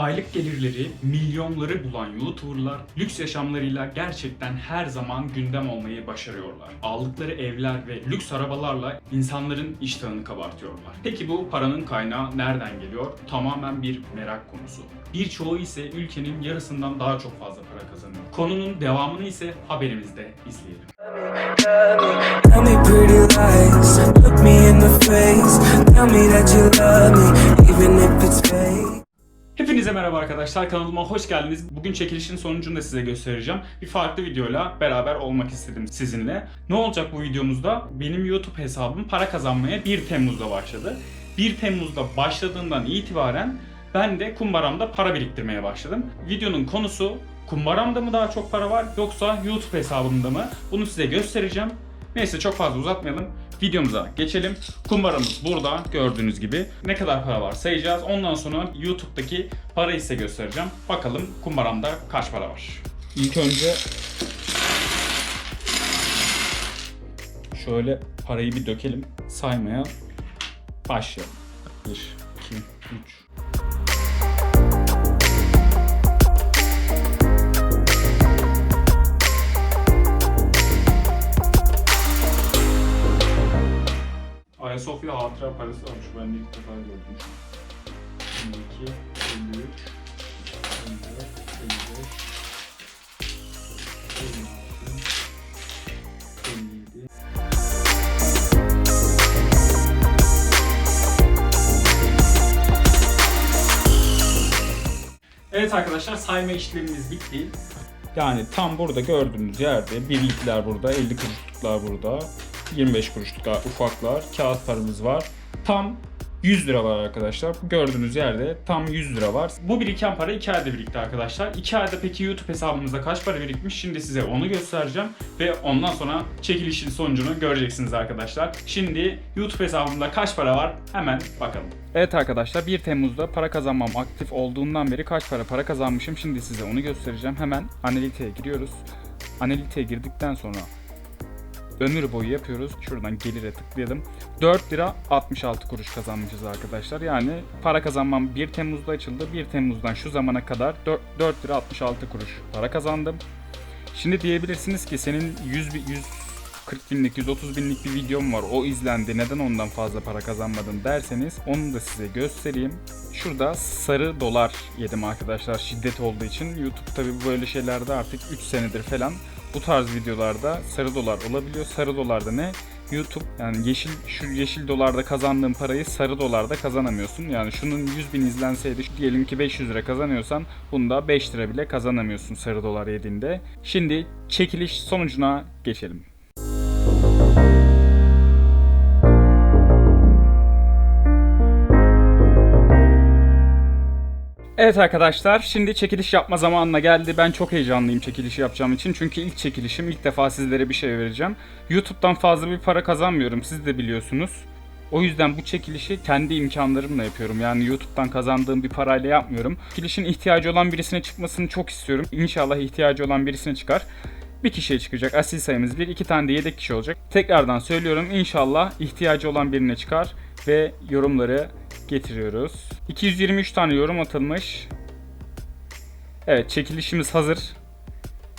Aylık gelirleri milyonları bulan YouTuber'lar lüks yaşamlarıyla gerçekten her zaman gündem olmayı başarıyorlar. Aldıkları evler ve lüks arabalarla insanların iştahını kabartıyorlar. Peki bu paranın kaynağı nereden geliyor? Tamamen bir merak konusu. Birçoğu ise ülkenin yarısından daha çok fazla para kazanıyor. Konunun devamını ise haberimizde izleyelim. Tell me pretty me. Tell me. Hepinize merhaba arkadaşlar kanalıma hoş geldiniz. Bugün çekilişin sonucunu da size göstereceğim. Bir farklı videoyla beraber olmak istedim sizinle. Ne olacak bu videomuzda? Benim YouTube hesabım para kazanmaya 1 Temmuz'da başladı. 1 Temmuz'da başladığından itibaren ben de kumbaramda para biriktirmeye başladım. Videonun konusu kumbaramda mı daha çok para var yoksa YouTube hesabımda mı? Bunu size göstereceğim. Neyse çok fazla uzatmayalım. Videomuza geçelim. Kumbaramız burada gördüğünüz gibi. Ne kadar para var sayacağız. Ondan sonra YouTube'daki parayı size göstereceğim. Bakalım kumbaramda kaç para var. İlk önce şöyle parayı bir dökelim. Saymaya başlayalım. 1, 2, 3, Ayasofya hatıra parası varmış. Ben de ilk defa gördüm. şu an. 22, 53, 54, 55, 56, 57. Evet arkadaşlar sayma işlemimiz bitti. Yani tam burada gördüğünüz yerde birlikler burada, 50 kuruşluklar burada, 25 kuruşluk ufaklar, kağıt paramız var. Tam 100 lira var arkadaşlar. Gördüğünüz yerde tam 100 lira var. Bu biriken para 2 ayda birikti arkadaşlar. 2 ayda peki YouTube hesabımızda kaç para birikmiş? Şimdi size onu göstereceğim. Ve ondan sonra çekilişin sonucunu göreceksiniz arkadaşlar. Şimdi YouTube hesabımda kaç para var? Hemen bakalım. Evet arkadaşlar 1 Temmuz'da para kazanmam aktif olduğundan beri kaç para para kazanmışım şimdi size onu göstereceğim. Hemen analiteye giriyoruz. Analiteye girdikten sonra ömür boyu yapıyoruz. Şuradan gelire tıklayalım. 4 lira 66 kuruş kazanmışız arkadaşlar. Yani para kazanmam 1 Temmuz'da açıldı. 1 Temmuz'dan şu zamana kadar 4, 4 lira 66 kuruş para kazandım. Şimdi diyebilirsiniz ki senin 100 bi- 140 binlik 130 binlik bir videom var o izlendi neden ondan fazla para kazanmadın derseniz onu da size göstereyim. Şurada sarı dolar yedim arkadaşlar şiddet olduğu için. YouTube tabi böyle şeylerde artık 3 senedir falan bu tarz videolarda sarı dolar olabiliyor. Sarı dolarda ne? YouTube yani yeşil şu yeşil dolarda kazandığın parayı sarı dolarda kazanamıyorsun. Yani şunun 100 bin izlenseydi diyelim ki 500 lira kazanıyorsan bunda 5 lira bile kazanamıyorsun sarı dolar yediğinde. Şimdi çekiliş sonucuna geçelim. Evet arkadaşlar şimdi çekiliş yapma zamanına geldi. Ben çok heyecanlıyım çekilişi yapacağım için. Çünkü ilk çekilişim ilk defa sizlere bir şey vereceğim. YouTube'dan fazla bir para kazanmıyorum siz de biliyorsunuz. O yüzden bu çekilişi kendi imkanlarımla yapıyorum. Yani YouTube'dan kazandığım bir parayla yapmıyorum. Çekilişin ihtiyacı olan birisine çıkmasını çok istiyorum. İnşallah ihtiyacı olan birisine çıkar. Bir kişiye çıkacak. Asil sayımız bir. iki tane de yedek kişi olacak. Tekrardan söylüyorum. İnşallah ihtiyacı olan birine çıkar. Ve yorumları getiriyoruz. 223 tane yorum atılmış. Evet çekilişimiz hazır.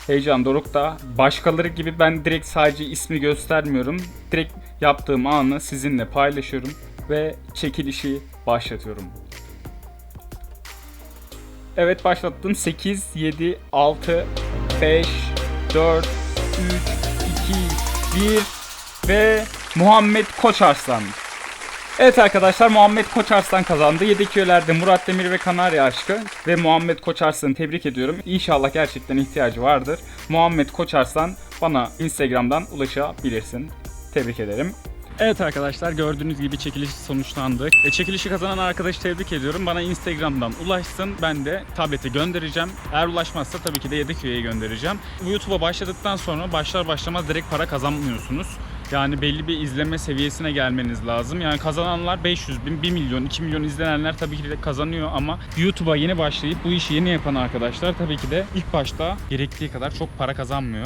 Heyecan dorukta. Başkaları gibi ben direkt sadece ismi göstermiyorum. Direkt yaptığım anı sizinle paylaşıyorum. Ve çekilişi başlatıyorum. Evet başlattım. 8, 7, 6, 5, 4, 3, 2, 1 ve Muhammed Koçarslan. Evet arkadaşlar Muhammed Koçarslan kazandı. Yedek üyelerde Murat Demir ve Kanarya Aşkı ve Muhammed Koçarslan'ı tebrik ediyorum. İnşallah gerçekten ihtiyacı vardır. Muhammed Koçarslan bana Instagram'dan ulaşabilirsin. Tebrik ederim. Evet arkadaşlar gördüğünüz gibi çekiliş sonuçlandı. E, çekilişi kazanan arkadaşı tebrik ediyorum. Bana Instagram'dan ulaşsın. Ben de tablete göndereceğim. Eğer ulaşmazsa tabii ki de yedek göndereceğim. Bu YouTube'a başladıktan sonra başlar başlamaz direkt para kazanmıyorsunuz. Yani belli bir izleme seviyesine gelmeniz lazım. Yani kazananlar 500 bin, 1 milyon, 2 milyon izlenenler tabii ki de kazanıyor ama YouTube'a yeni başlayıp bu işi yeni yapan arkadaşlar tabii ki de ilk başta gerektiği kadar çok para kazanmıyor.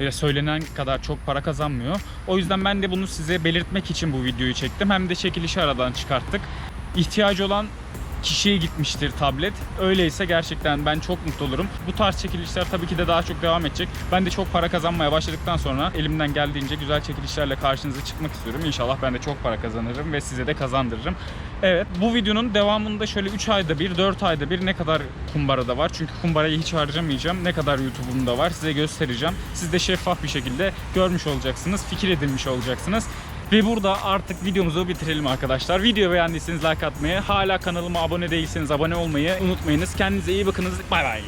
Ve söylenen kadar çok para kazanmıyor. O yüzden ben de bunu size belirtmek için bu videoyu çektim. Hem de çekilişi aradan çıkarttık. İhtiyacı olan kişiye gitmiştir tablet. Öyleyse gerçekten ben çok mutlu olurum. Bu tarz çekilişler tabii ki de daha çok devam edecek. Ben de çok para kazanmaya başladıktan sonra elimden geldiğince güzel çekilişlerle karşınıza çıkmak istiyorum. İnşallah ben de çok para kazanırım ve size de kazandırırım. Evet bu videonun devamında şöyle 3 ayda bir 4 ayda bir ne kadar kumbarada var. Çünkü kumbarayı hiç harcamayacağım. Ne kadar YouTube'umda var size göstereceğim. Siz de şeffaf bir şekilde görmüş olacaksınız. Fikir edinmiş olacaksınız. Ve burada artık videomuzu bitirelim arkadaşlar. Video beğendiyseniz like atmayı, hala kanalıma abone değilseniz abone olmayı unutmayınız. Kendinize iyi bakınız. Bay bay.